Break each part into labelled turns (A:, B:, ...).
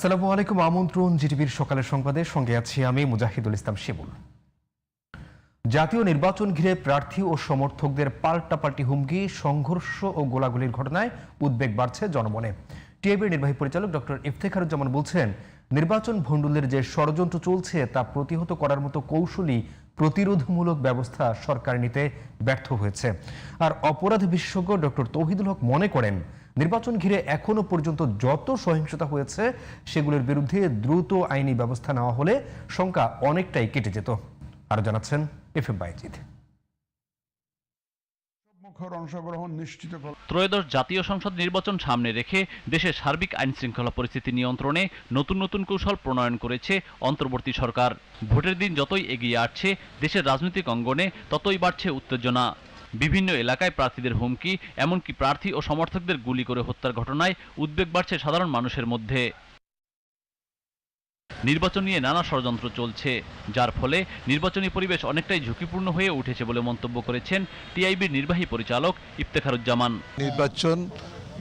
A: আসসালামু আলাইকুম, আমন্ত্রণ জিটিভির সকালের সংবাদে। সঙ্গে আছি আমি মুজাহিদুল ইসলাম শিবুল জাতীয় নির্বাচন ঘিরে প্রার্থী ও সমর্থকদের পাল্টাপাল্টি হুমকি, সংঘর্ষ ও গোলাগুলির ঘটনায় উদ্বেগ বাড়ছে জনমনে। টিআইবির নির্বাহী পরিচালক ডক্টর ইফতেখারুজ্জামান বলছেন, নির্বাচন ভণ্ডুলের যে ষড়যন্ত্র চলছে, তা প্রতিহত করার মতো কৌশলী প্রতিরোধমূলক ব্যবস্থা সরকার নিতে ব্যর্থ হয়েছে। আর অপরাধ বিশেষজ্ঞ ডক্টর তৌহিদুল হক মনে করেন নির্বাচন ঘিরে এখনও পর্যন্ত যত সহিংসতা হয়েছে সেগুলোর বিরুদ্ধে দ্রুত আইনি ব্যবস্থা নেওয়া হলে শঙ্কা অনেকটাই কেটে যেত। আরও জানাচ্ছেন এফ এম বাইজিদ
B: অংশগ্রহণ নিশ্চিত
C: ত্রয়োদশ জাতীয় সংসদ নির্বাচন সামনে রেখে দেশের সার্বিক আইন শৃঙ্খলা পরিস্থিতি নিয়ন্ত্রণে নতুন নতুন কৌশল প্রণয়ন করেছে অন্তর্বর্তী সরকার। ভোটের দিন যতই এগিয়ে আসছে দেশের রাজনৈতিক অঙ্গনে ততই বাড়ছে উত্তেজনা। বিভিন্ন এলাকায় প্রার্থীদের হুমকি, এমনকি প্রার্থী ও সমর্থকদের গুলি করে হত্যার ঘটনায় উদ্বেগ বাড়ছে সাধারণ মানুষের মধ্যে। নির্বাচন নিয়ে নানা ষড়যন্ত্র চলছে, যার ফলে নির্বাচনী পরিবেশ অনেকটাই ঝুঁকিপূর্ণ হয়ে উঠেছে বলে মন্তব্য করেছেন টিআইবির নির্বাহী পরিচালক ইফতেখারুজ্জামান।
D: নির্বাচন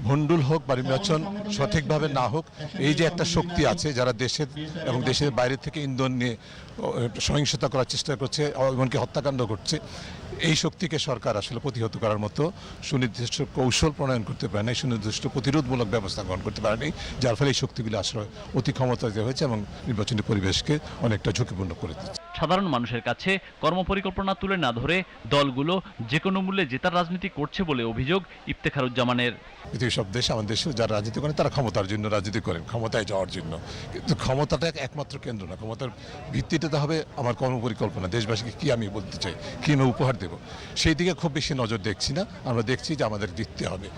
D: ভণ্ডুল হোক বা নির্বাচন সঠিকভাবে না হোক, এই যে একটা শক্তি আছে যারা দেশের এবং দেশের বাইরে থেকে ইন্ধন নিয়ে সহিংসতা করার চেষ্টা করছে, এমনকি হত্যাকাণ্ড করছে এই শক্তিকে সরকার আসলে প্রতিহত করার মতো সুনির্দিষ্ট কৌশল প্রণয়ন করতে পারে নাই, সুনির্দিষ্ট প্রতিরোধমূলক ব্যবস্থা গ্রহণ করতে পারেনি যার ফলে এই শক্তিগুলি আসলে অতি ক্ষমতা হয়েছে এবং নির্বাচনী পরিবেশকে অনেকটা ঝুঁকিপূর্ণ করে দিচ্ছে।
C: সাধারণ মানুষের কাছে কর্মপরিকল্পনা তুলে না ধরে দলগুলো যে কোনো মূল্যে জেতার রাজনীতি করছে বলে অভিযোগ ইফতেখারুজ্জামানের।
D: পৃথিবীর সব দেশ, আমাদের দেশে, যারা রাজনীতি করেন তারা ক্ষমতার জন্য রাজনীতি করেন ক্ষমতায় যাওয়ার জন্য। কিন্তু ক্ষমতাটা একমাত্র কেন্দ্র না, ক্ষমতার ভিত্তিতে তো হবে আমার কর্মপরিকল্পনা, দেশবাসীকে কি আমি বলতে চাই, কি আমি উপহার দেব? সেই দিকে খুব বেশি নজর দেখছি না, আমরা দেখছি যে আমাদের জিততে হবে।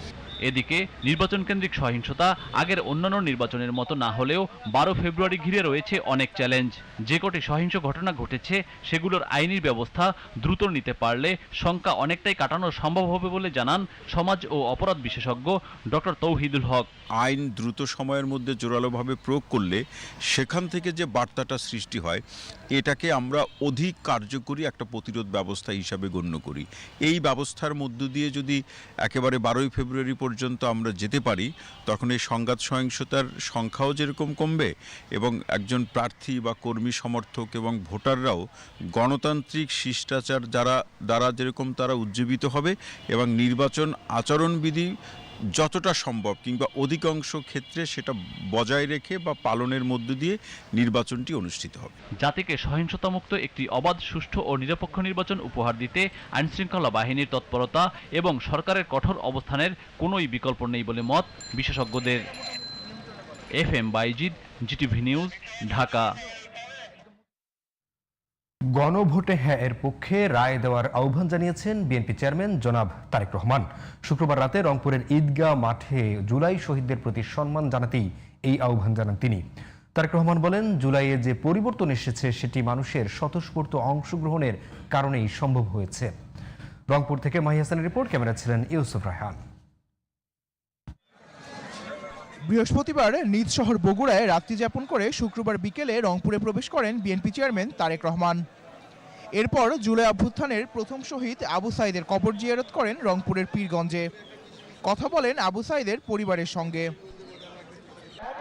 C: এদিকে নির্বাচন কেন্দ্রিক সহিংসতা আগের অন্যান্য নির্বাচনের মতো না হলেও বারো ফেব্রুয়ারি ঘিরে রয়েছে অনেক চ্যালেঞ্জ। যে কটি সহিংস ঘটনা ঘটেছে, সেগুলোর আইনি ব্যবস্থা দ্রুত নিতে পারলে শঙ্কা অনেকটাই কাটানো সম্ভব হবে বলে জানান সমাজ ও অপরাধ বিশেষজ্ঞ ডক্টর তৌহিদুল হক।
E: আইন দ্রুত সময়ের মধ্যে জোরালোভাবে প্রয়োগ করলে সেখান থেকে যে বার্তাটা সৃষ্টি হয়, এটাকে আমরা অধিক কার্যকরী একটা প্রতিরোধ ব্যবস্থা হিসাবে গণ্য করি। এই ব্যবস্থার মধ্য দিয়ে যদি একেবারে বারোই ফেব্রুয়ারি পর্যন্ত আমরা যেতে পারি, তখন এই সংঘাত সহিংসতার সংখ্যাও যেরকম কমবে এবং একজন প্রার্থী বা কর্মী সমর্থক এবং ভোটাররাও গণতান্ত্রিক শিষ্টাচার যারা, দ্বারা যেরকম তারা উজ্জীবিত হবে এবং নির্বাচন আচরণবিধি যতটা সম্ভব কিংবা অধিকাংশ ক্ষেত্রে সেটা বজায় রেখে বা পালনের মধ্য দিয়ে নির্বাচনটি অনুষ্ঠিত হবে।
C: জাতিকে সহিংসতামুক্ত একটি অবাধ, সুষ্ঠু ও নিরপেক্ষ নির্বাচন উপহার দিতে আইনশৃঙ্খলা বাহিনীর তৎপরতা এবং সরকারের কঠোর অবস্থানের কোনোই বিকল্প নেই বলে মত বিশেষজ্ঞদের। F M Bayezid, GTV news, Dhaka.
A: গণভোটে হ্যাঁ এর পক্ষে রায় দেওয়ার আহ্বান জানিয়েছেন বিএনপি চেয়ারম্যান জনাব তারেক রহমান। শুক্রবার রাতে রংপুরের ঈদগাহ মাঠে জুলাই শহীদদের প্রতি সম্মান জানাতেই এই আহ্বান জানান তিনি। তারেক রহমান বলেন, জুলাইয়ে যে পরিবর্তন এসেছে সেটি মানুষের স্বতঃস্ফূর্ত অংশগ্রহণের কারণেই সম্ভব হয়েছে। রংপুর থেকে মাহি হাসানের রিপোর্ট ক্যামেরা ছিলেন ইউসুফ রায়হান।
F: বৃহস্পতিবার নিজ শহর বগুড়ায় রাত্রি যাপন করে শুক্রবার বিকেলে রংপুরে প্রবেশ করেন বিএনপি চেয়ারম্যান তারেক রহমান। এরপর জুলাই অভ্যুত্থানের প্রথম শহীদ আবু সাইদের কবর জিয়ারত করেন রংপুরের পীরগঞ্জে। কথা বলেন আবু সাইদের পরিবারের সঙ্গে।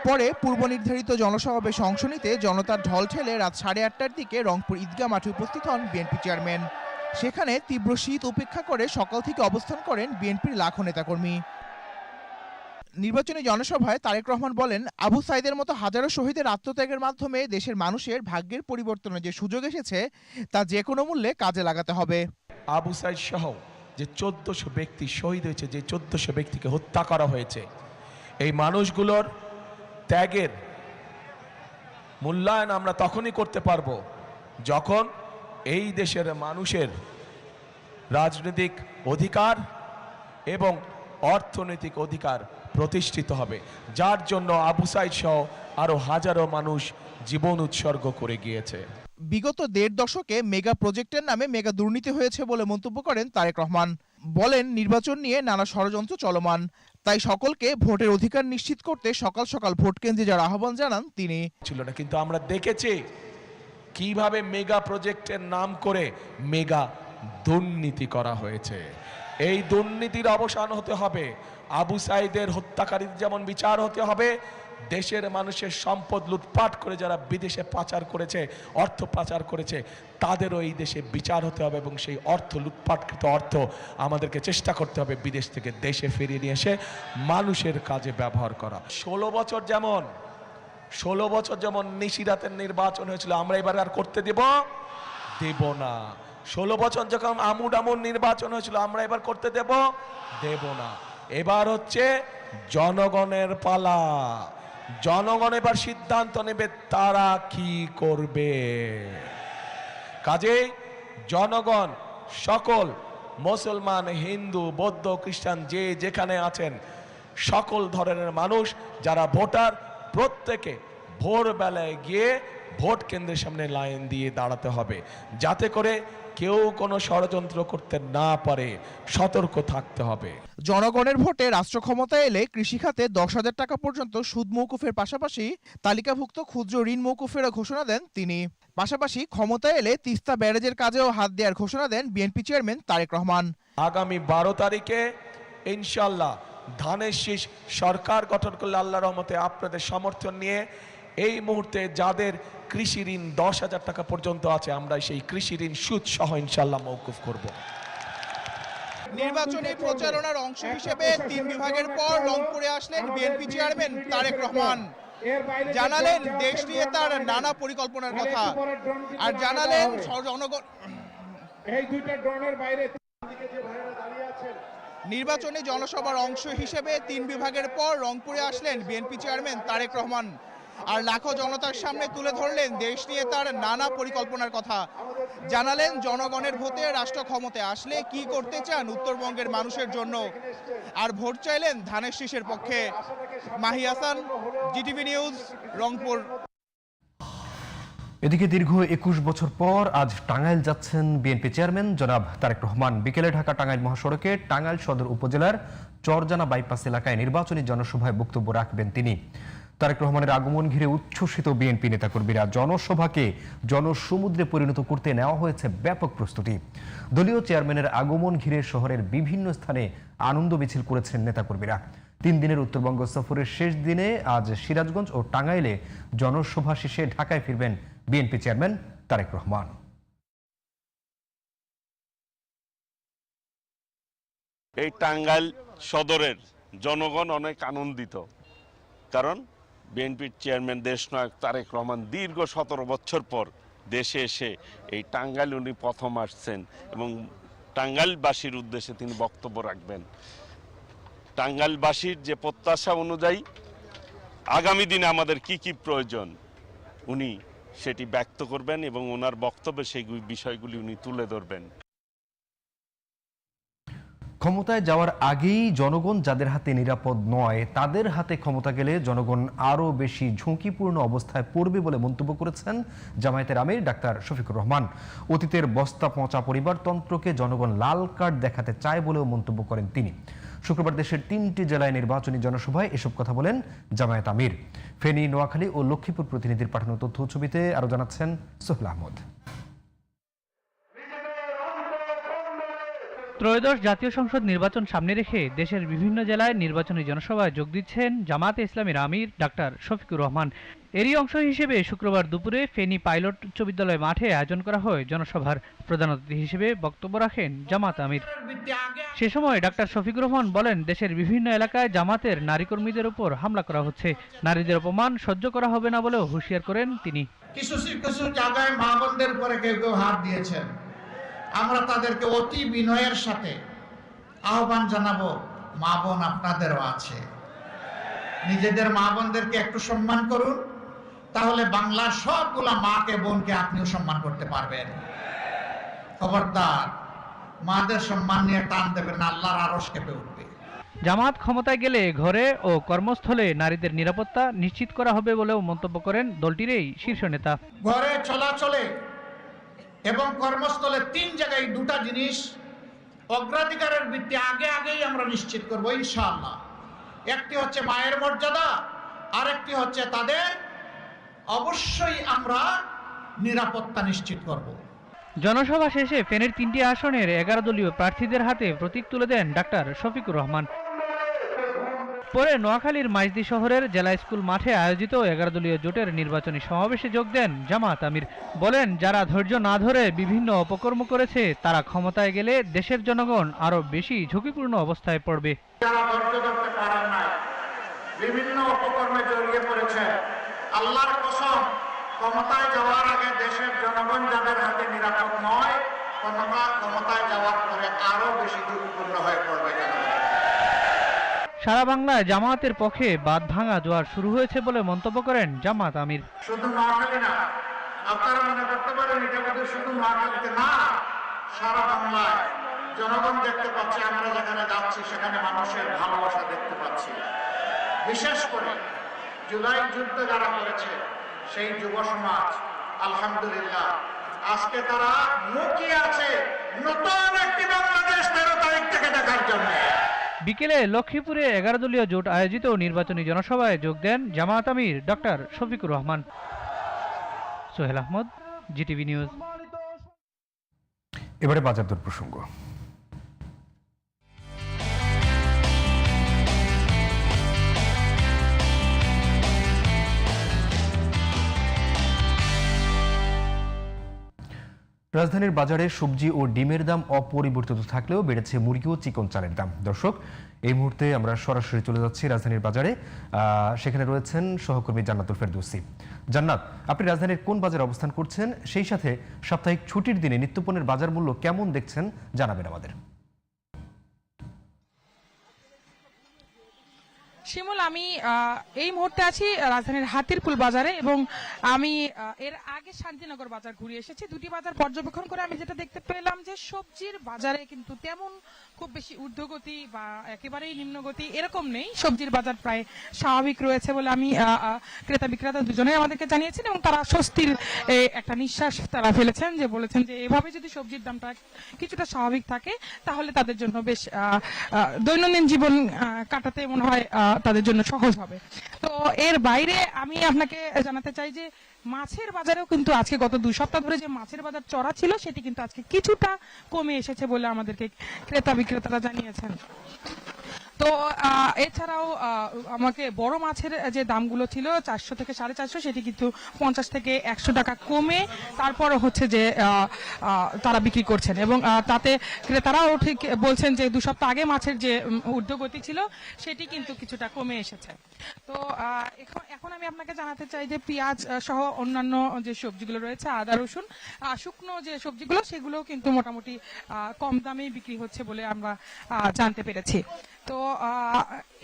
F: পরে পূর্ব নির্ধারিত জনসমাবেশে অংশ নিতে জনতার ঢল ঠেলে রাত সাড়ে আটটার দিকে রংপুর ঈদগাহ মাঠে উপস্থিত হন বিএনপি চেয়ারম্যান। সেখানে তীব্র শীত উপেক্ষা করে সকাল থেকে অবস্থান করেন বিএনপির লাখো নেতাকর্মী। নির্বাচনী জনসভায় তারেক রহমান বলেন, আবু সাইদের মতো হাজারো শহীদের আত্মত্যাগের মাধ্যমে দেশের মানুষের ভাগ্যের পরিবর্তনের যে সুযোগ এসেছে, তা যে কোনো মূল্যে কাজে লাগাতে হবে।
G: আবু সাইদ সহ যে চোদ্দশো ব্যক্তি শহীদ হয়েছে, যে চোদ্দশো ব্যক্তিকে হত্যা করা হয়েছে, এই মানুষগুলোর ত্যাগের মূল্যায়ন আমরা তখনই করতে পারব যখন এই দেশের মানুষের রাজনৈতিক অধিকার এবং অর্থনৈতিক অধিকার প্রতিষ্ঠিত হবে। যার জন্য আবু সাইদ সহ আরও হাজারো মানুষ জীবন উৎসর্গ করে গিয়েছে।
F: বিগত দেড় দশকে মেগা প্রজেক্টের নামে মেগা দুর্নীতি হয়েছে বলে মন্তব্য করেন তারেক রহমান। বলেন নির্বাচন নিয়ে নানা ষড়যন্ত্র চলমান। তাই সকলকে ভোটের অধিকার নিশ্চিত করতে সকাল সকাল ভোট কেন্দ্রে যাওয়ার আহ্বান জানান তিনি।
G: ছিল না কিন্তু আমরা দেখেছি কীভাবে মেগা প্রজেক্টের নাম করে মেগা দুর্নীতি করা হয়েছে। এই দুর্নীতির অবসান হতে হবে। আবু সাইদের হত্যাকারীর যেমন বিচার হতে হবে, দেশের মানুষের সম্পদ লুটপাট করে যারা বিদেশে পাচার করেছে, অর্থ পাচার করেছে, তাদেরও এই দেশে বিচার হতে হবে এবং সেই অর্থ, লুটপাটকৃত অর্থ আমাদেরকে চেষ্টা করতে হবে বিদেশ থেকে দেশে ফিরিয়ে নিয়ে এসে মানুষের কাজে ব্যবহার করা। ষোলো বছর যেমন, ষোলো বছর যেমন নিশিরাতের নির্বাচন হয়েছিল, আমরা এবার আর করতে দেব? দেব না। ষোলো বছর যখন আমুড আমুর নির্বাচন হয়েছিল, আমরা এবার করতে দেব? দেব না। এবার হচ্ছে জনগণের পালা। জনগণ এবার সিদ্ধান্ত নেবে তারা কি করবে। কাজেই জনগণ, সকল মুসলমান, হিন্দু, বৌদ্ধ, খ্রিস্টান, যে যেখানে আছেন, সকল ধরনের মানুষ, যারা ভোটার, প্রত্যেকে ভোরবেলায় গিয়ে ভোট কেন্দ্রের সামনে লাইন দিয়ে দাঁড়াতে হবে। যাতে করে কেউ কোনো ষড়যন্ত্র করতে না পারে সতর্ক থাকতে হবে।
F: জনগণের ভোটে রাষ্ট্র ক্ষমতায় এলে কৃষিখাতে দশ হাজার টাকা পর্যন্ত সুদ মৌকুফের পাশাপাশি তালিকাভুক্ত ক্ষুদ্র ঋণ মৌকুফেরও ঘোষণা দেন তিনি। পাশাপাশি ক্ষমতায় এলে তিস্তা ব্যারেজের কাজেও হাত দেওয়ার ঘোষণা দেন বিএনপি চেয়ারম্যান তারেক রহমান।
G: আগামী বারো তারিখে ইনশাল্লাহ ধানের শীষ সরকার গঠন করলে আল্লাহ রহমতে আপনাদের সমর্থন নিয়ে এই মুহূর্তে যাদের কৃষি ঋণ দশ হাজার টাকা পর্যন্ত আছে আমরা সেই কৃষি ঋণ সুদ সহ ইনশাল্লাহ মৌকুফ করব।
F: নির্বাচনী প্রচারণার অংশ হিসেবে তিন বিভাগের পর রংপুরে আসলেন বিএনপি চেয়ারম্যান তারেক রহমান। জানালেন দেশ নিয়ে তার নানা পরিকল্পনার কথা। আর জানালেন জনগণ
B: এই দুইটা ড্রোনের বাইরে
F: নির্বাচনী জনসভার অংশ হিসেবে তিন বিভাগের পর রংপুরে আসলেন বিএনপি চেয়ারম্যান তারেক রহমান। আর লাখো জনতার সামনে তুলে ধরলেন দেশ নিয়ে তার নানা পরিকল্পনার কথা। জানালেন, জনগণের ভোটে রাষ্ট্র ক্ষমতায় আসলে কি করতে চান উত্তরবঙ্গের মানুষের জন্য। আর ভোট চাইলেন ধানের শীষের পক্ষে। Mahi Hasan, GTV news, Rangpur.
A: এদিকে দীর্ঘ একুশ বছর পর আজ টাঙ্গাইল যাচ্ছেন বিএনপি চেয়ারম্যান জনাব তারেক রহমান। বিকেলে ঢাকা টাঙ্গাইল মহাসড়কে টাঙ্গাইল সদর উপজেলার চরজানা বাইপাস এলাকায় নির্বাচনী জনসভায় বক্তব্য রাখবেন তিনি। তারেক রহমানের আগমন ঘিরে উচ্ছ্বসিত বিএনপি নেতাকর্মীরা জনসভাকে জনসমুদ্রে পরিণত করতে নেওয়া হয়েছে ব্যাপক প্রস্তুতি। দলীয় চেয়ারম্যানের আগমন ঘিরে শহরের বিভিন্ন স্থানে আনন্দ মিছিল করেছেন নেতাকর্মীরা। তিন দিনের উত্তরবঙ্গ সফরের শেষ দিনে আজ সিরাজগঞ্জ ও টাঙ্গাইলে জনসভা শেষে ঢাকায় ফিরবেন বিএনপি চেয়ারম্যান তারেক রহমান।
H: এই টাঙ্গাইল সদরের জনগণ অনেক আনন্দিত। কারণ বিএনপির চেয়ারম্যান দেশনায়ক তারেক রহমান দীর্ঘ সতেরো বছর পর দেশে এসে এই টাঙ্গাইল উনি প্রথম আসছেন এবং টাঙ্গাইলবাসীর উদ্দেশ্যে তিনি বক্তব্য রাখবেন। টাঙ্গাইলবাসীর যে প্রত্যাশা অনুযায়ী আগামী দিনে আমাদের কি কি প্রয়োজন উনি সেটি ব্যক্ত করবেন এবং ওনার বক্তব্যে সেই বিষয়গুলি উনি তুলে ধরবেন।
A: ক্ষমতায় যাওয়ার আগেই জনগণ যাদের হাতে নিরাপদ নয়, তাদের হাতে ক্ষমতা গেলে জনগণ আরও বেশি ঝুঁকিপূর্ণ অবস্থায় পড়বে বলে মন্তব্য করেছেন জামায়াতের আমির ডাক্তার শফিকুর রহমান। অতীতের বস্তা পচা পরিবারতন্ত্রকে জনগণ লাল কার্ড দেখাতে চায় বলেও মন্তব্য করেন তিনি। শুক্রবার দেশের তিনটি জেলায় নির্বাচনী জনসভায় এসব কথা বলেন জামায়াত আমির। ফেনী, নোয়াখালী ও লক্ষ্মীপুর প্রতিনিধির পাঠানো তথ্য ছবিতে আরও জানাচ্ছেন সোহেল আহমদ।
I: ত্রয়োদশ জাতীয় সংসদ নির্বাচন সামনে রেখে দেশের বিভিন্ন জেলায় নির্বাচনী জনসভায় যোগ দিচ্ছেন জামাতে ইসলামীর আমির ডাক্তার শফিকুর রহমান। এরই অংশ হিসেবে শুক্রবার দুপুরে ফেনী পাইলট উচ্চ বিদ্যালয় মাঠে আয়োজন করা হয় জনসভার প্রধান অতিথি হিসেবে বক্তব্য রাখেন জামাত আমির। সে সময় ডাক্তার শফিকুর রহমান বলেন, দেশের বিভিন্ন এলাকায় জামাতের নারী কর্মীদের উপর হামলা করা হচ্ছে। নারীদের অপমান সহ্য করা হবে না বলেও হুঁশিয়ার করেন তিনি।
J: কিছু কিছু জায়গায় মা বোনদের উপরে কেউ কেউ হাত দিয়েছেন। আমরা তাদেরকে অতি বিনয়ের সাথে আহ্বান জানাব মা বোন আপনাদেরও আছে। নিজেদের মা বোনদেরকে একটু সম্মান করুন তাহলে বাংলার সবগুলা মাকে বোনকে আপনিও সম্মান করতে পারবেন। খবরদার মাদের সম্মান নিয়ে টান দেবেন না, আল্লাহর আরস কেঁপে উঠবে।
I: জামাত ক্ষমতায় গেলে ঘরে ও কর্মস্থলে নারীদের নিরাপত্তা নিশ্চিত করা হবে বলেও মন্তব্য করেন দলটির এই শীর্ষ নেতা।
J: ঘরে চলাচলে এবং কর্মস্থলে তিন জায়গায় দুটা জিনিস অগ্রাধিকারের ভিত্তি আগে আগেই আমরা নিশ্চিত করব, ইনশাআল্লাহ। একটি হচ্ছে মায়ের মর্যাদা, আরেকটি হচ্ছে তাদের অবশ্যই আমরা নিরাপত্তা নিশ্চিত করব।
I: জনসভা শেষে ফেনের তিনটি আসনের এগারো দলীয় প্রার্থীদের হাতে প্রতীক তুলে দেন ডাক্তার শফিকুর রহমান। পরে নোয়াখালীর মাইজদি শহরের জেলা স্কুল মাঠে আয়োজিত এগারো দলীয় জোটের নির্বাচনী সমাবেশে যোগ দেন জামাত আমির। বলেন, যারা ধৈর্য না ধরে বিভিন্ন অপকর্ম করেছে, তারা ক্ষমতায় গেলে দেশের জনগণ আরও বেশি ঝুঁকিপূর্ণ অবস্থায় পড়বে।
J: বিভিন্ন অপকর্মে জড়িয়ে পড়েছে। আল্লাহর কসম, ক্ষমতায় যাওয়ার আগে দেশের জনগণ যাদের হাতে নিরাপদ নয়, ক্ষমতা ক্ষমতায় যাওয়ার পরে আরও বেশি ঝুঁকিপূর্ণ হয়ে পড়বে
I: সারা বাংলায় জামায়াতের পক্ষে বাদ ভাঙা জোয়ার শুরু হয়েছে বলে মন্তব্য করেন জামাত আমির।
J: শুধু নোয়াখালী না, আপনারা মনে করতে পারেন শুধু নোয়াখালীতে না, সারা বাংলায় জনগণ দেখতে পাচ্ছে, আমরা যেখানে যাচ্ছি সেখানে মানুষের ভালোবাসা দেখতে পাচ্ছি। বিশেষ করে জুলাই যুদ্ধ যারা করেছে, সেই যুব সমাজ, আলহামদুলিল্লাহ, আজকে তারা মুখিয়ে আছে নতুন একটি বাংলাদেশ তেরো তারিখ থেকে দেখার জন্য।
I: বিকেলে লক্ষ্মীপুরে এগারো দলীয় জোট আয়োজিত নির্বাচনী জনসভায় যোগ দেন জামায়াত আমির, doctor Shafiqur Rahman. Sohel Ahmed, GTV news.
A: এবারে বাজার দর প্রসঙ্গ। রাজধানীর বাজারে সবজি ও ডিমের দাম অপরিবর্তিত থাকলেও বেড়েছে মুরগি ও চিকন চালের দাম। দর্শক, এই মুহূর্তে আমরা সরাসরি চলে যাচ্ছি রাজধানীর বাজারে। সেখানে রয়েছেন সহকর্মী জান্নাতুল ফেরদৌসি। জান্নাত, আপনি রাজধানীর কোন বাজারে অবস্থান করছেন? সেই সাথে সাপ্তাহিক ছুটির দিনে নিত্যপণ্যের বাজার মূল্য কেমন দেখছেন? জানাবেন আমাদের।
K: শিমুল আমি এই মুহূর্তে আছি রাজধানীর হাতিরপুল বাজারে এবং আমি এর আগে শান্তিনগর বাজার ঘুরে এসেছি। দুটি বাজার পর্যবেক্ষণ করে আমি যেটা দেখতে পেলাম যে সবজির বাজারে কিন্তু তেমন খুব বেশি ঊর্ধ্বগতি বা একেবারেই নিম্নগতি এরকম নেই। সবজির বাজার প্রায় স্বাভাবিক রয়েছে বলে আমি ক্রেতা বিক্রেতা দুজনেই আমাদেরকে জানিয়েছেন এবং তারা স্বস্তির একটা নিঃশ্বাস তারা ফেলেছেন যে বলেছেন যে এভাবে যদি সবজির দামটা কিছুটা স্বাভাবিক থাকে তাহলে তাদের জন্য বেশ দৈনন্দিন জীবন কাটাতে মনে হয় তাদের জন্য সহজ হবে। তো এর বাইরে আমি আপনাকে জানাতে চাই যে মাছের বাজারেও কিন্তু আজকে গত দুই সপ্তাহ ধরে যে মাছের বাজার চড়া ছিল, সেটি কিন্তু আজকে কিছুটা কমে এসেছে বলে আমাদেরকে ক্রেতা বিক্রেতারা জানিয়েছেন। তো এছাড়াও আমাকে বড় মাছের যে দামগুলো ছিল, চারশো থেকে সাড়ে চারশো, সেটি কিন্তু পঞ্চাশ থেকে একশো টাকা কমে তারপর হচ্ছে যে তারা বিক্রি করছেন। এবং তাতে ক্রেতারাও ঠিক বলছেন যে, দু সপ্তাহ আগে মাছের যে ঊর্ধ্বগতি ছিল, সেটি কিন্তু কিছুটা কমে এসেছে। তো এখন আমি আপনাকে জানাতে চাই যে, পেঁয়াজ সহ অন্যান্য যে সবজিগুলো রয়েছে, আদা, রসুন শুকনো যে সবজিগুলো সেগুলো কিন্তু মোটামুটি কম দামেই বিক্রি হচ্ছে বলে আমরা জানতে পেরেছি। তো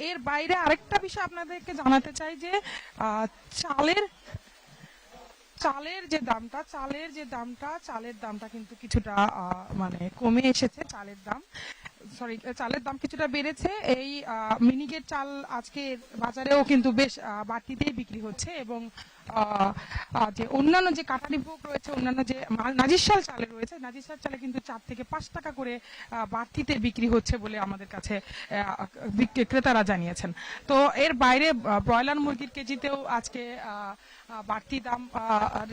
K: এর বাইরে আরেকটা বিষয় আপনাদেরকে জানাতে চাই যে চালের চালের যে দামটা, চালের যে দামটা, চালের দামটা কিন্তু কিছুটা মানে কমে এসেছে, চালের দাম। সরি চালের দাম কিছুটা বেড়েছে। এই মিনিকেট চাল আজকে বাজারেও কিন্তু বেশ বাড়তিতেই বিক্রি হচ্ছে এবং যে অন্যান্য যে কাটারি ভোগ রয়েছে, অন্যান্য যে নাজিরশাল চালে রয়েছে, নাজিরশাল চালে কিন্তু চার থেকে পাঁচ টাকা করে বাড়তিতে বিক্রি হচ্ছে বলে আমাদের কাছে ক্রেতারা জানিয়েছেন। তো এর বাইরে ব্রয়লার মুরগির কেজিতেও আজকে বাড়তি দাম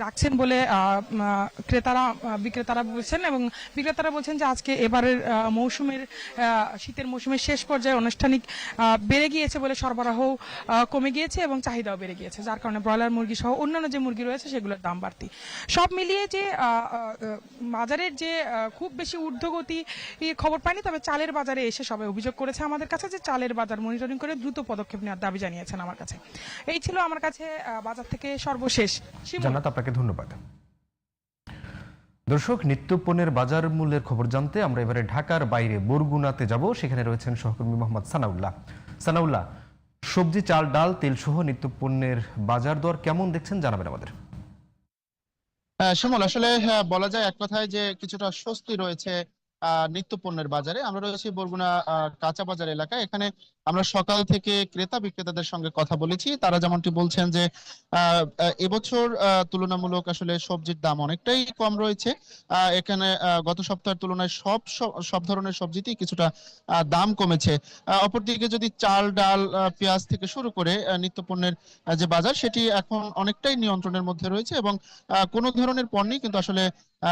K: রাখছেন বলে ক্রেতারা বিক্রেতারা বলছেন এবং বিক্রেতারা বলছেন যে আজকে এবারের মৌসুমের শীতের মৌসুমের শেষ পর্যায়ে আনুষ্ঠানিক বেড়ে গিয়েছে বলে সরবরাহ কমে গিয়েছে এবং চাহিদাও বেড়ে গিয়েছে, যার কারণে ব্রয়লার মুরগি সহ অন্যান্য যে মুরগি রয়েছে সেগুলোর দাম বাড়তি। সব মিলিয়ে যে বাজারের যে খুব বেশি ঊর্ধ্বগতি খবর পাইনি তবে চালের বাজারে এসে সবাই অভিযোগ করেছে আমাদের কাছে যে চালের বাজার মনিটরিং করে দ্রুত পদক্ষেপ নেওয়ার দাবি জানিয়েছেন আমার কাছে। এই ছিল আমার কাছে বাজার থেকে সর্বশেষ।
A: জান্নাত আপনাকে ধন্যবাদ। দর্শক নিত্যপণ্যের বাজার মূল্যের খবর জানতে আমরা এবারে ঢাকার বাইরে বরগুনাতে যাব। সেখানে রয়েছেন সহকর্মী মোহাম্মদ সানাউল্লাহ। সানাউল্লাহ সবজি চাল ডাল তেল সহ নিত্যপণ্যের বাজার দর কেমন দেখছেন? জানাবেন আমাদের।
L: হ্যাঁ, সুমন আসলে হ্যাঁ, বলা যায় এক কথায় যে কিছুটা স্বস্তি রয়েছে আহ, নিত্যপণ্যের বাজারে। আমরা রয়েছি বরগুনা আহ, কাঁচা বাজার এলাকায়। এখানে আমরা সকাল থেকে ক্রেতা বিক্রেতাদের সঙ্গে কথা বলেছি। তারা যেমনটি বলছেন যে এবছর তুলনামূলক আসলে সবজির দাম অনেকটাই কম রয়েছে। এখানে গত সপ্তাহের তুলনায় সব সব- ধরনের সবজিতেই কিছুটা দাম কমেছে। অপরদিকে যদি চাল, ডাল পেঁয়াজ থেকে শুরু করে নিত্যপণ্যের যে বাজার, সেটি এখন অনেকটাই নিয়ন্ত্রণের মধ্যে রয়েছে এবং কোনো ধরনের পণ্যই কিন্তু আসলে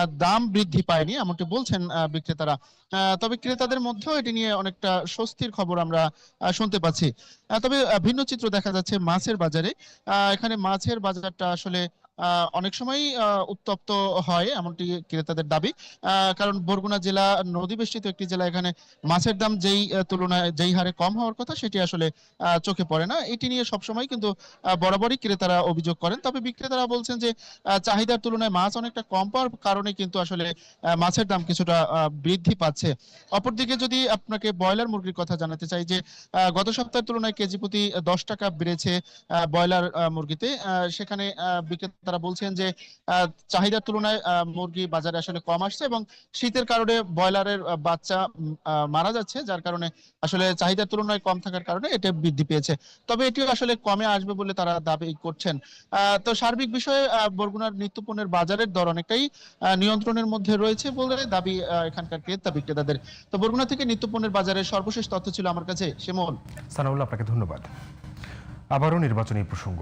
L: দাম বৃদ্ধি পায়নি, এমনটি বলছেন বিক্রেতারা। তবে ক্রেতাদের মধ্যেও এটি নিয়ে অনেকটা স্বস্তির খবর আমরা শুনতে পাচ্ছি। তবে ভিন্ন চিত্র দেখা যাচ্ছে মাছের বাজারে। এখানে মাছের বাজারটা আসলে অনেক সময় উত্তপ্ত হয় এমনটি ক্রেতাদের দাবি। কারণ বরগুনা জেলা নদী বেষ্টিত একটি জেলা এখানে মাছের দাম যেই তুলনায় যেই হারে কম হওয়ার কথা সেটি আসলে চোখে পড়ে না। এটি নিয়ে সবসময় কিন্তু বরাবরই ক্রেতারা অভিযোগ করেন। তবে বিক্রেতারা বলছেন যে চাহিদার তুলনায় মাছ অনেকটা কম পাওয়ার কারণে কিন্তু আসলে মাছের দাম কিছুটা বৃদ্ধি পাচ্ছে। অপরদিকে যদি আপনাকে ব্রয়লার মুরগির কথা জানাতে চাই যে গত সপ্তাহের তুলনায় কেজি প্রতি দশ টাকা বেড়েছে ব্রয়লার মুরগিতে। সেখানে আহ, বিক্রেতারা বলছেন যে চাহিদার তুলনায় মুরগি বাজারে আসলে কম আসছে এবং শীতের কারণে ব্রয়লারের বাচ্চা মারা যাচ্ছে, যার কারণে আসলে চাহিদার তুলনায় কম থাকার কারণে এটা বৃদ্ধি পেয়েছে। তবে এটিও আসলে কমে আসবে বলে তারা দাবি করছেন। তো সার্বিক বিষয়ে বরগুনার নিত্যপণ্যের বাজারের দর অনেকটাই নিয়ন্ত্রণের মধ্যে রয়েছে বলে দাবি এখানকার ক্রেতা বিক্রেতাদের। তো বরগুনা থেকে নিত্যপণ্যের বাজারের সর্বশেষ তথ্য ছিল আমার কাছে, শিমুল।
A: সানাউল্লাহ, আপনাকে ধন্যবাদ। আবারও নির্বাচনী প্রসঙ্গ।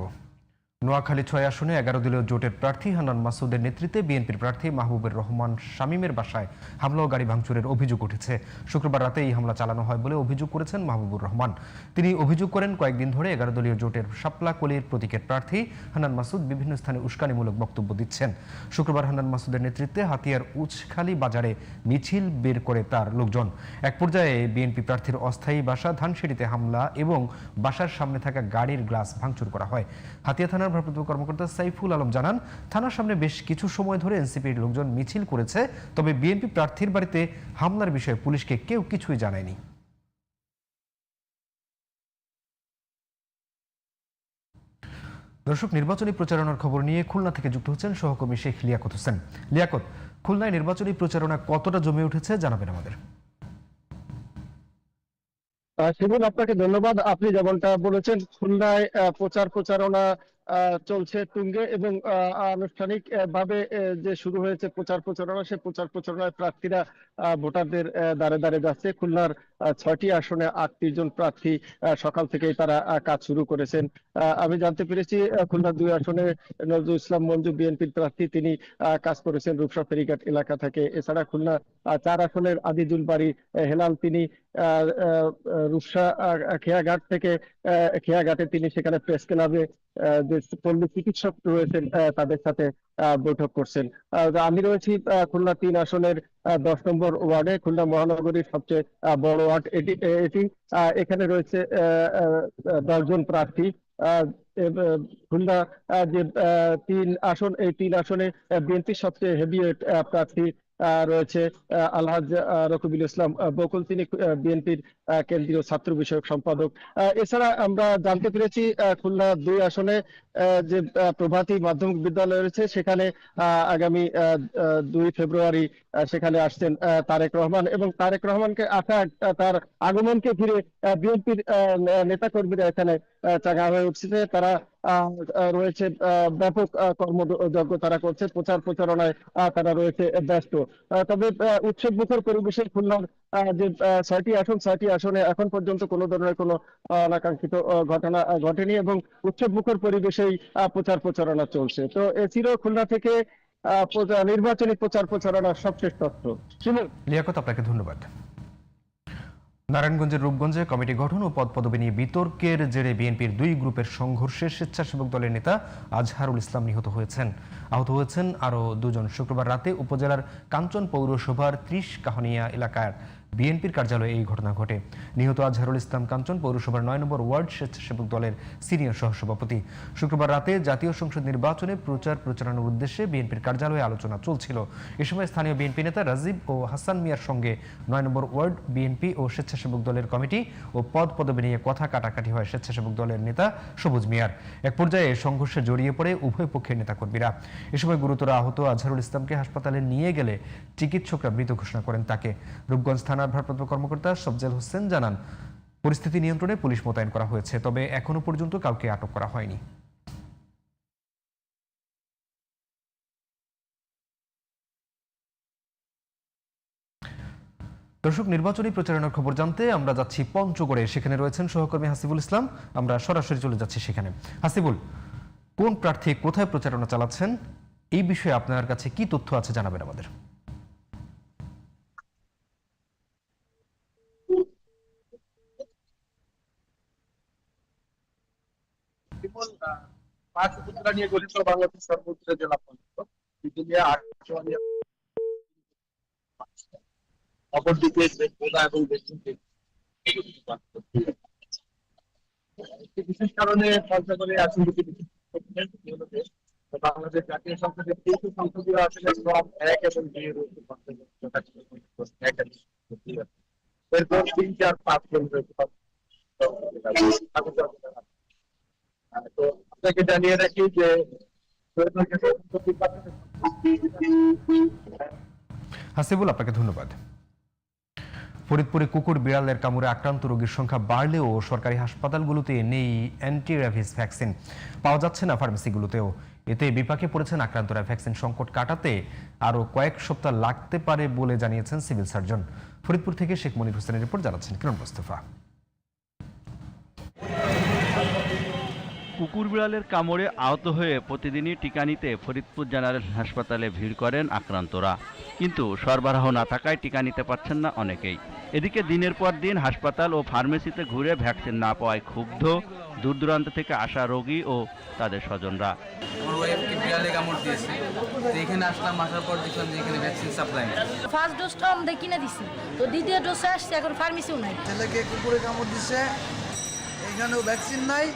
A: নোয়াখালী ছয় আসনে এগারো দলীয় জোটের প্রার্থী হান্নান মাসুদের নেতৃত্বে বিএনপির প্রার্থী মাহবুবের রহমান শামীমের বাসায় হামলা ও গাড়ি ভাঙচুরের অভিযোগ উঠেছে। শুক্রবার রাতে এই হামলা চালানো হয় বলে অভিযোগ করেছেন মাহবুবুর রহমান। তিনি অভিযোগ করেন, কয়েকদিন ধরে এগারো দলীয় জোটের শাপলা কলির প্রতীকের প্রার্থী হান্নান মাসুদ বিভিন্ন স্থানে উস্কানিমূলক বক্তব্য দিচ্ছেন। শুক্রবার হান্নান মাসুদের নেতৃত্বে হাতিয়ার উচখালী বাজারে মিছিল বের করে তার লোকজন। এক পর্যায়ে বিএনপি প্রার্থীর অস্থায়ী বাসা ধানসিঁড়িতে হামলা এবং বাসার সামনে থাকা গাড়ির গ্লাস ভাঙচুর করা হয়। হাতিয়া থানার ভারপ্রাপ্ত কর্মকর্তা সাইফুল আলম জানান, থানার সামনে বেশ কিছু সময় ধরে এনসিপির লোকজন মিছিল করেছে, তবে বিএনপি প্রার্থীর বাড়িতে হামলার বিষয়ে পুলিশকে কেউ কিছুই জানায়নি। দর্শক, নির্বাচনী প্রচারণার খবর নিয়ে খুলনা থেকে যুক্ত হচ্ছেন সহকর্মী শেখ লিয়াকত হোসেন। লিয়াকত, খুলনায় নির্বাচনী প্রচারণা কতটা জমে উঠেছে জানাবেন আমাদের।
M: শিবুল, আপনাকে ধন্যবাদ। আপনি যেমনটা বলেছেন, খুলনায় প্রচার প্রচারণা চলছে তুঙ্গে এবং আনুষ্ঠানিক ভাবে যে শুরু হয়েছে প্রচার প্রচারণা, সে প্রচার প্রচারণায় প্রার্থীরা ভোটারদের দ্বারে দ্বারে যাচ্ছে। খুলনার ছয়টি আসনে আটত্রিশ জন প্রার্থী সকাল থেকেই তারা কাজ শুরু করেছেন। আমি জানতে পেরেছি খুলনার দুই আসনে নজরুল ইসলাম মঞ্জু, বিএনপির প্রার্থী, তিনি কাজ করেছেন রূপসা ফেরিঘাট এলাকা থেকে। এছাড়া খুলনা চার আসনের আদিজুল বাড়ি হেলাল, তিনি রূপসা খেয়াঘাট থেকে খেয়াঘাটে তিনি সেখানে প্রেস ক্লাবে যে পল্লী চিকিৎসক রয়েছেন তাদের সাথে বৈঠক করছেন। আমি রয়েছি খুলনা তিন আসনের দশ নম্বর ওয়ার্ডে, খুলনা মহানগরীর সবচেয়ে বড় ওয়ার্ড এটি এটি এখানে রয়েছে দশ জন প্রার্থী। খুলনা যে তিন আসন, এই তিন আসনে বিএনপির সবচেয়ে হেভিওয়েট প্রার্থী রয়েছে আলহাজ রকিবুল ইসলাম বকুল। তিনি বিএনপির কেন্দ্রীয় ছাত্র বিষয়ক সম্পাদক। এছাড়া আমরা জানতে পেরেছি খুলনা দুই আসনে যে প্রভাতী মাধ্যমিক বিদ্যালয় রয়েছে, সেখানে আগামী দুই ফেব্রুয়ারি সেখানে আসছেন তারেক রহমান এবং তারেক রহমানকে আসা তার আগমনকে ঘিরে বিএনপির নেতা কর্মীরা এখানে চাঙ্গা হয়ে উঠছে। তারা রয়েছে ব্যাপক কর্মযজ্ঞ তারা করছে, প্রচার প্রচারণায় তারা রয়েছে ব্যস্ত। তবে উৎসব মুখর পরিবেশে খুলনার যে ছয়টি আসন, ছয়টি আসনে এখন পর্যন্ত কোনো ধরনের কোনো অনাকাঙ্ক্ষিত ঘটনা ঘটেনি এবং উৎসব মুখর পরিবেশেই প্রচার প্রচারণা চলছে। তো এ ছিল খুলনা থেকে নির্বাচনী প্রচার প্রচারণার সবশেষ তথ্য।
A: লিয়াকত, আপনাকে ধন্যবাদ। নারায়ণগঞ্জের রূপগঞ্জে কমিটি গঠন ও পদ পদবি নিয়ে বিতর্কের জেরে বিএনপির দুই গ্রুপের সংঘর্ষে স্বেচ্ছাসেবক দলের নেতা আজহারুল ইসলাম নিহত হয়েছেন। আহত হয়েছেন আরও দুজন শুক্রবার রাতে উপজেলার কাঞ্চন পৌরসভার ত্রিশ কাহনিয়া এলাকার। বিএনপির কার্যালয়ে এই ঘটনা ঘটে। নিহত আজহারুল ইসলাম কাঞ্চন পৌরসভার নয় নম্বর ওয়ার্ড স্বেচ্ছাসেবক দলের সিনিয়র সহসভাপতি। শুক্রবার রাতে জাতীয় সংসদ নির্বাচনে প্রচার প্রচারণার উদ্দেশ্যে বিএনপির কার্যালয়ে আলোচনা চলছিল। এ সময় স্থানীয় বিএনপি নেতা রাজীব ও হাসান মিয়ার সঙ্গে নয় নম্বর ওয়ার্ড বিএনপি ও স্বেচ্ছাসেবক দলের কমিটি ও পদ পদবি নিয়ে কথা কাটাকাটি হয় স্বেচ্ছাসেবক দলের নেতা সবুজ মিয়ার। এক পর্যায়ে সংঘর্ষে জড়িয়ে পড়ে উভয় পক্ষের নেতাকর্মীরা। এ সময় গুরুতর আহত আজহারুল ইসলামকে হাসপাতালে নিয়ে গেলে চিকিৎসকরা মৃত ঘোষণা করেন তাকে। রূপগঞ্জ থানার ভারপ্রাপ্ত কর্মকর্তা সবজেল হোসেন জানান, পরিস্থিতি নিয়ন্ত্রণে পুলিশ মোতায়েন করা হয়েছে, তবে এখনও পর্যন্ত কাউকে আটক করা হয়নি। দর্শক, নির্বাচনী প্রচারণার খবর জানতে আমরা যাচ্ছি পঞ্চগড়ে। সেখানে রয়েছেন সহকর্মী হাসিবুল ইসলাম। আমরা সরাসরি চলে যাচ্ছি সেখানে। হাসিবুল, কোন প্রার্থী কোথায় প্রচারণা চালাচ্ছেন? এই বিষয়ে আপনার কাছে কি তথ্য আছে জানাবেন আমাদের?
N: আহ, পাঁচ উপজেলা নিয়ে গঠিত বাংলাদেশ সর্বোচ্চ জেলা পঞ্চায়েত বিকেলিয়া আটচুয়ালি অপরদিকে যে এবং বিশেষ কারণে পঞ্চগড়ে হলো যে, বাংলাদেশ জাতীয় সংসদের কিছু সংসদীয় আসনে সব এক এবং দুই রয়েছে। এরপর তিন চার পাঁচ জন রয়েছে আপনাকে জানিয়ে রাখি যে
A: হাসিবুল, আপনাকে ধন্যবাদ। ফরিদপুরে কুকুর বিড়ালের কামড়ে আক্রান্ত রোগীর সংখ্যা বাড়লেও সরকারি হাসপাতালগুলোতে নেই অ্যান্টি র্যাবিস ভ্যাকসিন পাওয়া যাচ্ছে না ফার্মেসিগুলোতেও এতে বিপাকে পড়েছেন আক্রান্তরা। ভ্যাকসিন সংকট কাটাতে আরও কয়েক সপ্তাহ লাগতে পারে বলে জানিয়েছেন সিভিল সার্জন ফরিদপুর থেকে শেখ মনির হোসেনের রিপোর্ট জানাচ্ছেন কিরণ মোস্তফা।
O: কুকুর বিড়ালের কামড়ে আহত হয়ে প্রতিদিনই টিকা নিতে ফরিদপুর জেনারেল হাসপাতালে ভিড় করেন আক্রান্তরা। কিন্তু সরবরাহ না থাকায় টিকা নিতে পারছেন না অনেকেই। এদিকে দিনের পর দিন হাসপাতাল ও ফার্মেসিতে ঘুরে ভ্যাকসিন না পাওয়ায় ক্ষুব্ধ দূর দূরান্ত থেকে আসা রোগী ও তাদের স্বজনরা।
P: আমার ওয়াইফকে বিড়ালে কামড় দিয়েছে। এখানে আসলাম আসার পর দেখলাম যে এখানে ভ্যাকসিন সাপ্লাই
Q: ফার্স্ট ডোজটা আমাদের কিনে দিছি। তো দ্বিতীয় ডোজে আসছে এখন ফার্মেসিও নাই।
P: ছেলেকে কুকুরে কামড় দিছে। এখানেও ভ্যাকসিন নাই।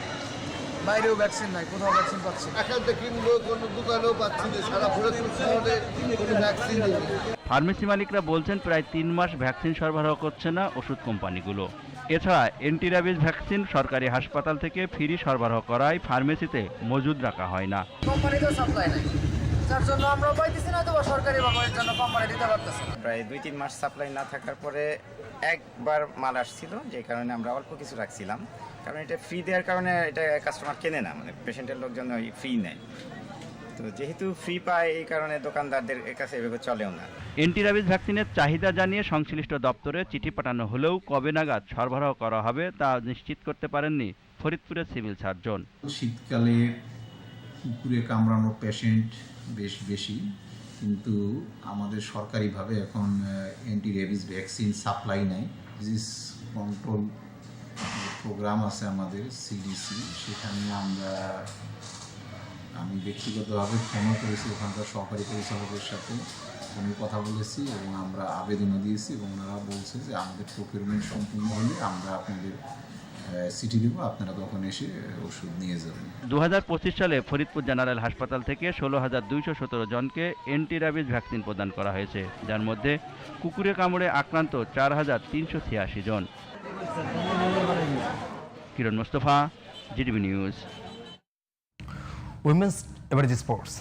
P: বাইরেও ভ্যাকসিন নাই কোথাও ভ্যাকসিন পাচ্ছি না।
N: এখান থেকে কিনবো কোনো দোকানেও পাচ্ছি না সারা ফরিদপুর শহরে কোনো ভ্যাকসিন নেই।
O: ফার্মেসি মালিকরা বলছেন প্রায় তিন মাস ভ্যাকসিন সরবরাহ করছে না ওষুধ কোম্পানিগুলো। এছাড়া অ্যান্টিরাবিজ ভ্যাকসিন সরকারি হাসপাতাল থেকে ফ্রি সরবরাহ করায় ফার্মেসিতে মজুদ রাখা হয় না।
P: কোম্পানিতেও সাপ্লাই নাই। যার জন্য আমরা পাইতেছি না তো সরকারি ব্যবহারের জন্য কোম্পানি দিতে পারতেছে
R: প্রায় দুই তিন মাস সাপ্লাই না থাকার পরে একবার মাল আসছিল যে কারণে আমরা অল্প কিছু রাখছিলাম। কারণ এটা ফ্রি দেওয়ার কারণে এটা কাস্টমার কেনে না মানে পেশেন্টের লোকজন ওই ফ্রি নেয়। তো যেহেতু ফ্রি পায় এই কারণে দোকানদারদের কাছে এভাবে চলেও না।
O: অ্যান্টিরাবিজ ভ্যাকসিনের চাহিদা জানিয়ে সংশ্লিষ্ট দপ্তরে চিঠি পাঠানো হলেও কবে নাগাদ সরবরাহ করা হবে তা নিশ্চিত করতে পারেননি ফরিদপুরের সিভিল সার্জন।
S: শীতকালে কুকুরে কামড়ানো পেশেন্ট বেশ বেশি কিন্তু আমাদের সরকারিভাবে এখন অ্যান্টি রেবিস ভ্যাকসিন সাপ্লাই নাই। ডিজিজ কন্ট্রোল প্রোগ্রাম আছে আমাদের সিডিসি সেখানে আমরা, আমি ব্যক্তিগতভাবে ফোনও করেছি, ওখানকার সহকারী পরিচালকের সাথে। ফোনে কথা বলেছি এবং আমরা আবেদনও দিয়েছি এবং ওনারা বলছে যে আমাদের প্রকিউরমেন্ট সম্পূর্ণ হলে আমরা আপনাদের চিঠি দেবো, আপনারা তখন এসে ওষুধ নিয়ে যাবেন।
O: দু হাজার পঁচিশ সালে ফরিদপুর জেনারেল হাসপাতাল থেকে ষোলো হাজার দুইশো সতেরো জনকে অ্যান্টিরাবিজ ভ্যাকসিন প্রদান করা হয়েছে, যার মধ্যে কুকুরে কামড়ে আক্রান্ত চার হাজার তিনশো ছিয়াশি জন। Kiran Mostafa GTV news
A: women's average sports